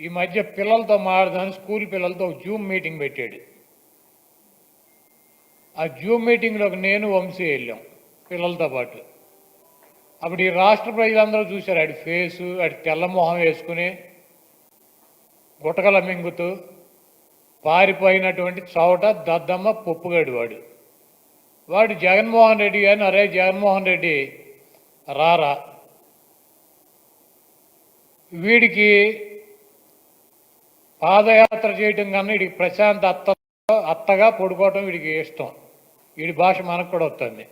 ఈ మధ్య పిల్లలతో మారదని స్కూల్ పిల్లలతో జూమ్ మీటింగ్ పెట్టాడు. ఆ జూమ్ మీటింగ్లోకి నేను వంశీ వెళ్ళాం పిల్లలతో పాటు. అప్పుడు ఈ రాష్ట్ర ప్రజలందరూ చూశారు ఆడి ఫేసు ఆడి తెల్లమొహం వేసుకుని గుటకల మింగుతూ పారిపోయినటువంటి చోట దద్దమ్మ పొప్పుగాడు వాడు. వాడు జగన్మోహన్ రెడ్డి గారిని అరే జగన్మోహన్ రెడ్డి రారా. వీడికి పాదయాత్ర చేయటం కన్నా వీడికి ప్రశాంత్ అత్త అత్తగా పడుకోవటం వీడికి ఇష్టం. వీడి భాష మనకు కూడా వస్తుంది.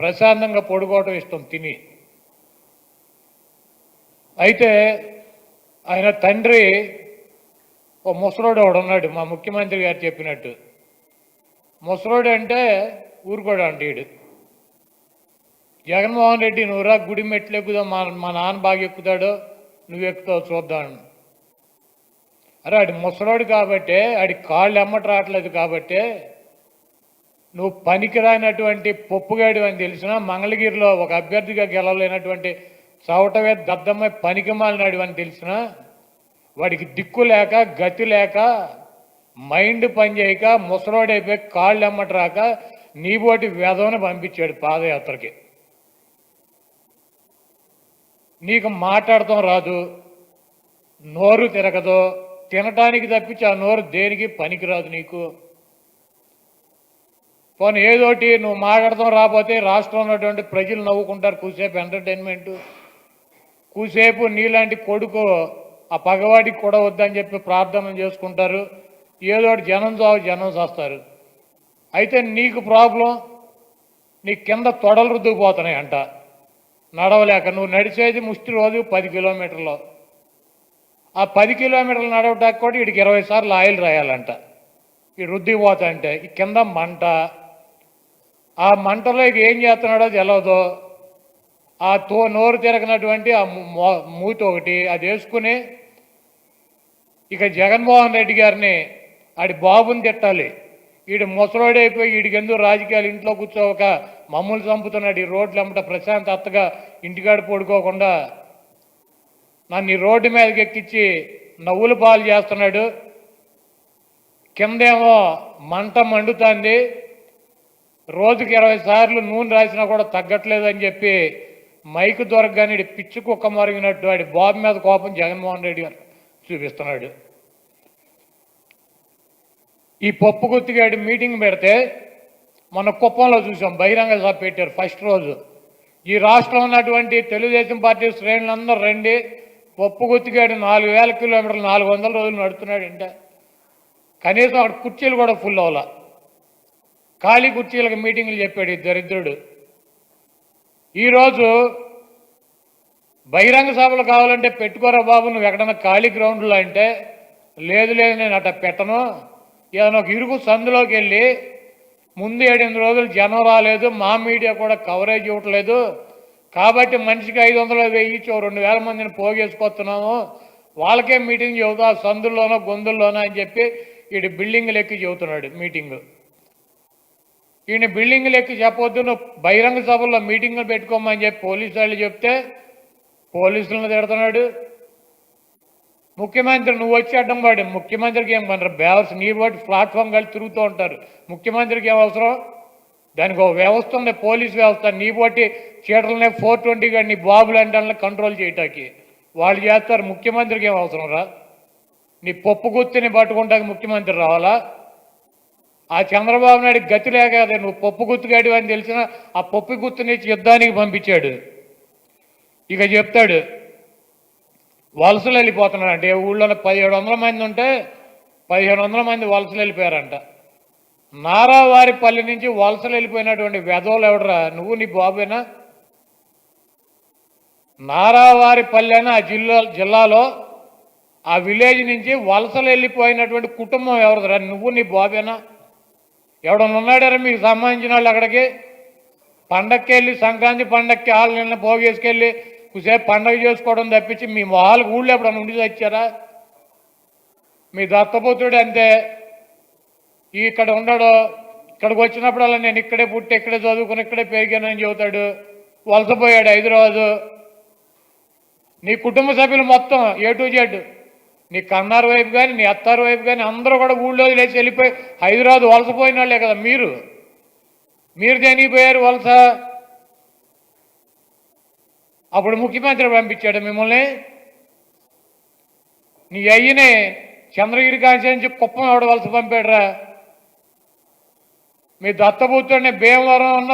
ప్రశాంతంగా పడుకోవటం ఇష్టం తిని. అయితే ఆయన తండ్రి ఓ ముసలోడు ఒకడు ఉన్నాడు మా ముఖ్యమంత్రి గారు చెప్పినట్టు. ముసలోడు అంటే ఊరుకోడు అంటే వీడు. జగన్మోహన్ రెడ్డి నువ్వురా గుడి మెట్లు ఎక్కుదాం మా మా నాన్న బాగా ఎక్కుతాడు నువ్వు ఎక్కుతావు చూద్దాం అరే ఆడి ముసలోడు కాబట్టి ఆడి కాళ్ళు ఎమ్మట రావట్లేదు కాబట్టి నువ్వు పనికిరానటువంటి పొప్పుగాడు అని తెలిసిన మంగళగిరిలో ఒక అభ్యర్థిగా గెలవలేనటువంటి చవటవే దద్దమ్మ పనికిమాలినాడు అని తెలిసిన వాడికి దిక్కు లేక గతి లేక మైండ్ పనిచేయక ముసలోడైపోయి కాళ్ళు ఎమ్మట రాక నీబోటి వేదవని పంపించాడు పాదయాత్రకి. నీకు మాట్లాడటం రాదు నోరు తిరగదు తినటానికి తప్పించి ఆ నోరు దేనికి పనికిరాదు నీకు? పోనీ ఏదోటి నువ్వు మాట్లాడతాం రాకపోతే రాష్ట్రంలో ఉన్నటువంటి ప్రజలు నవ్వుకుంటారు కూసేపు ఎంటర్టైన్మెంట్ కూసేపు నీలాంటి కొడుకు ఆ పగవాడికి కూడా వద్దని చెప్పి ప్రార్థన చేసుకుంటారు. ఏదో జనం చావు జనం చేస్తారు. అయితే నీకు ప్రాబ్లం నీ కింద తొడలు రుద్దుకుపోతున్నాయి అంట నడవలేక నువ్వు నడిచేది ముష్టి రోజు పది కిలోమీటర్లు. ఆ పది కిలోమీటర్లు నడవటానికి కూడా వీడికి ఇరవై సార్లు ఆయిల్ రాయాలంట. ఈ రుద్దిపోత అంటే ఈ కింద మంట ఆ మంటలో ఇక ఏం చేస్తున్నాడో తెలియదు ఆ తో నోరు తిరగనటువంటి ఆ మూతి ఒకటి అది వేసుకుని ఇక జగన్మోహన్ రెడ్డి గారిని ఆడి బాబుని తిట్టాలి. వీడు ముసలోడైపోయి వీడికి ఎందుకు రాజకీయాలు ఇంట్లో కూర్చోవక మమ్మల్ని చంపుతున్నాడు ఈ రోడ్లు అమ్మట ప్రశాంత్ అత్తగా ఇంటికాడ పడుకోకుండా నన్ను ఈ రోడ్డు మీదకి ఎక్కించి నవ్వులు పాలు చేస్తున్నాడు. కిందేమో మంట మండుతుంది. రోజుకి ఇరవై సార్లు నూనె రాసినా కూడా తగ్గట్లేదు అని చెప్పి మైకు దొరకగానే ఈడు పిచ్చి కుక్క మరిగినట్టు వాడి బాబు మీద కోపం జగన్మోహన్ రెడ్డి గారు చూపిస్తున్నాడు. ఈ పప్పు గుత్తిగాడి మీటింగ్ పెడితే మన కుప్పంలో చూసాం బహిరంగ సభ పెట్టారు ఫస్ట్ రోజు. ఈ రాష్ట్రంలో ఉన్నటువంటి తెలుగుదేశం పార్టీ శ్రేణులందరూ రండి పప్పు గుత్తిగాడు నాలుగు వేల కిలోమీటర్లు నాలుగు వందల రోజులు నడుతున్నాడంటే కనీసం అక్కడ కుర్చీలు కూడా ఫుల్ అవ్వాల ఖాళీ కుర్చీలకు మీటింగ్లు చెప్పాడు ఈ దరిద్రుడు. ఈరోజు బహిరంగ సభలు కావాలంటే పెట్టుకోరా బాబు నువ్వు ఎక్కడన్నా ఖాళీ గ్రౌండ్లో అంటే లేదు లేదు నేను అట్ట పెట్టను. ఏదైనా ఒక ఇరుకు సందులోకి వెళ్ళి ముందు ఏడెనిమిది రోజులు జనం రాలేదు మా మీడియా కూడా కవరేజ్ ఇవ్వట్లేదు. కాబట్టి మనిషికి ఐదు వందలు వెయ్యి రెండు వేల మందిని పోగేసుకొస్తున్నాము. వాళ్ళకే మీటింగ్ చెబుతా సందుల్లోనో గొంతుల్లోనో అని చెప్పి వీడి బిల్డింగ్లు ఎక్కి చెబుతున్నాడు మీటింగ్. ఈయన బిల్డింగ్ లెక్కి చెప్పొద్దు నువ్వు బహిరంగ సభల్లో మీటింగ్లు పెట్టుకోమని చెప్పి పోలీసు వాళ్ళు చెప్తే పోలీసులను తిడుతున్నాడు. ముఖ్యమంత్రి నువ్వు వచ్చి అడ్డం పడి ముఖ్యమంత్రికి ఏం పనరు బేవర్స్ నీ బట్టి ప్లాట్ఫామ్ కలిసి తిరుగుతూ ఉంటారు. ముఖ్యమంత్రికి ఏం అవసరం? దానికి ఒక వ్యవస్థ ఉంది పోలీస్ వ్యవస్థ. నీ బట్టి చీటలనే ఫోర్ ట్వంటీ కానీ నీ బాబులు అంటే కంట్రోల్ చేయటానికి. వాళ్ళు చేస్తారు ముఖ్యమంత్రికి ఏం అవసరం రా? నీ పప్పు గుత్తిని పట్టుకుంటానికి ముఖ్యమంత్రి రావాలా? ఆ చంద్రబాబు నాయుడు గతి లేక కదా నువ్వు పప్పు గుర్తుగాడు అని తెలిసిన ఆ పప్పు గుర్తుని యుద్ధానికి పంపించాడు. ఇక చెప్తాడు వలసలు వెళ్ళిపోతున్నాడంట ఏ ఊళ్ళో పదిహేడు వందల మంది ఉంటే పదిహేడు వందల మంది వలసలు వెళ్ళిపోయారంట. నారావారిపల్లి నుంచి వలసలు వెళ్ళిపోయినటువంటి వెధవులు ఎవడరా? నువ్వు నీ బాబేనా? నారావారిపల్లి అని ఆ జిల్లా జిల్లాలో ఆ విలేజ్ నుంచి వలసలు వెళ్ళిపోయినటువంటి కుటుంబం ఎవరిదిరా? నువ్వు నీ బాబేనా? ఎవడన్నా ఉన్నాడారా మీకు సంబంధించిన వాళ్ళు అక్కడికి? పండక్కి వెళ్ళి సంక్రాంతి పండక్కి వాళ్ళు నిన్న పోగేసుకెళ్ళి కుసేపు పండగ చేసుకోవడం తప్పించి మీ వాళ్ళకి ఊళ్ళో ఎప్పుడన్నా ఉండి వచ్చారా మీ దత్తపుత్రుడు అంతే. ఇక్కడ ఉండడు ఇక్కడికి వచ్చినప్పుడల్లా నేను ఇక్కడే పుట్టి ఇక్కడే చదువుకుని ఇక్కడే పెరిగానని చెబుతాడు. వలసపోయాడు హైదరాబాదు. నీ కుటుంబ సభ్యులు మొత్తం ఏ టు జెడ్ నీ కన్నారు వైపు కానీ నీ అత్తారు వైపు కానీ అందరూ కూడా ఊళ్ళో లేచి వెళ్ళిపోయి హైదరాబాద్ వలసపోయిన వాళ్ళే కదా మీరు. మీరు చనిపోయారు వలస. అప్పుడు ముఖ్యమంత్రి పంపించాడు మిమ్మల్ని. నీ అయ్యనే చంద్రగిరి కాంచి కుప్పం ఎవడ వలస పంపాడురా. మీ దత్తపుత్రుడిని భీమవరం ఉన్న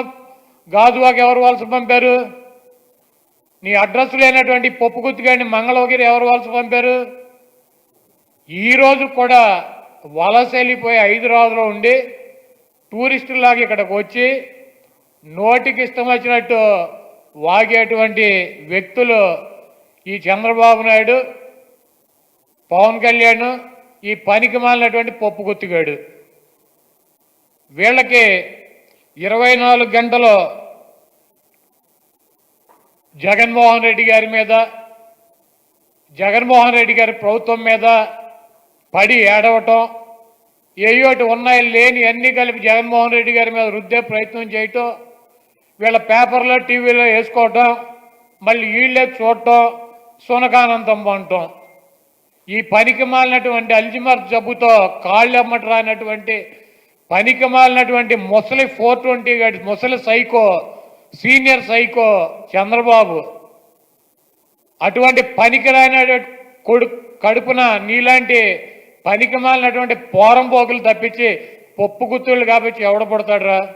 గాజువాకి ఎవరు వలస పంపారు? నీ అడ్రస్ లేనటువంటి పొప్పుగుత్తిగాడిని మంగళగిరి ఎవరు వలస పంపారు? ఈ రోజు కూడా వలస వెళ్ళిపోయి హైదరాబాద్లో ఉండి టూరిస్టులాగా ఇక్కడికి వచ్చి నోటికి ఇష్టం వచ్చినట్టు వాగేటువంటి వ్యక్తులు ఈ చంద్రబాబు నాయుడు పవన్ కళ్యాణ్ ఈ పనికి మాలినటువంటి పప్పు గుత్తిగాడు వీళ్ళకి ఇరవై నాలుగు గంటలు జగన్మోహన్ రెడ్డి గారి మీద జగన్మోహన్ రెడ్డి గారి ప్రభుత్వం మీద పడి ఏడవటం ఏయోటి ఉన్నాయి లేని అన్నీ కలిపి జగన్మోహన్ రెడ్డి గారి మీద రుద్దే ప్రయత్నం చేయటం వీళ్ళ పేపర్లో టీవీలో వేసుకోవటం మళ్ళీ వీళ్ళే చూడటం సునకానందం పండటం ఈ పనికి మాలినటువంటి అల్జిమర్ జబ్బుతో కాళ్ళు అమ్మట రానటువంటి పనికి మాలినటువంటి ముసలి ఫోర్ ట్వంటీ గాడి ముసలి సైకో సీనియర్ సైకో చంద్రబాబు అటువంటి పనికిరాని కొడు కడుపున నీలాంటి పనికి మాలినటువంటి పోరం పోకులు తప్పించి పప్పు గుత్తుళ్ళు కాబట్టి ఎవడ పడతాడురా?